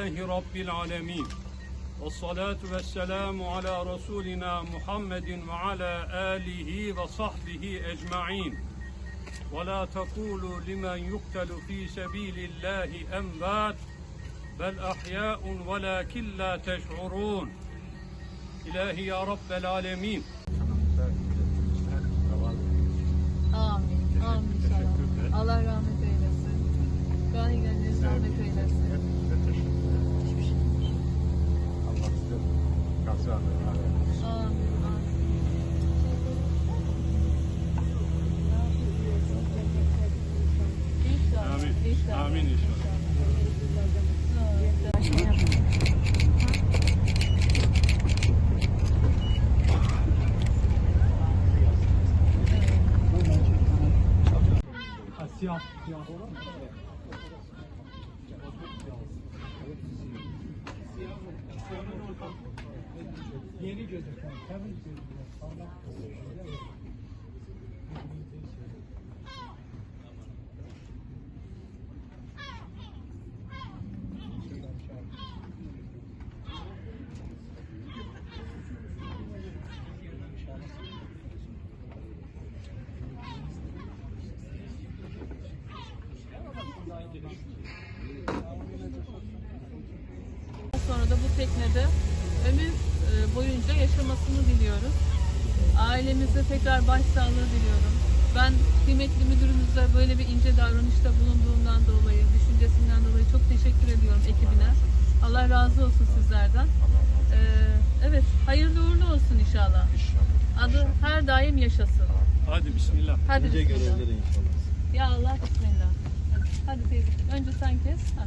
لله رب العالمين والصلاة والسلام على رسولنا محمد وعلى آله وصحبه أجمعين. ولا تقولوا لمن يقتل في سبيل الله أموات. bel ahya'un ve lakin la teş'urun. İlahi ya Rabbel alemin. Amin. Amin inşallah. Allah rahmet eylesin. Gahi gönlünüz rahmet eylesin. Hiçbir şey. Allah size kazanır. Amin. Amin. Amin inşallah. Amin inşallah. Siyah, siyah olan mı? Yeni gözüken, temiz gözüken, teknede ömür e, boyunca yaşamasını diliyoruz. Ailemize tekrar başsağlığı diliyorum. Ben kıymetli müdürümüze böyle bir ince davranışta bulunduğundan dolayı, düşüncesinden dolayı çok teşekkür ediyorum ekibine. Allah razı olsun sizlerden. Ee, evet, hayırlı uğurlu olsun inşallah. Adı her daim yaşasın. Hadi Bismillah. Hadi Nice bismillah. görevlere inşallah. Ya Allah bismillah. Hadi, hadi teyze. Önce sen kes. Ha.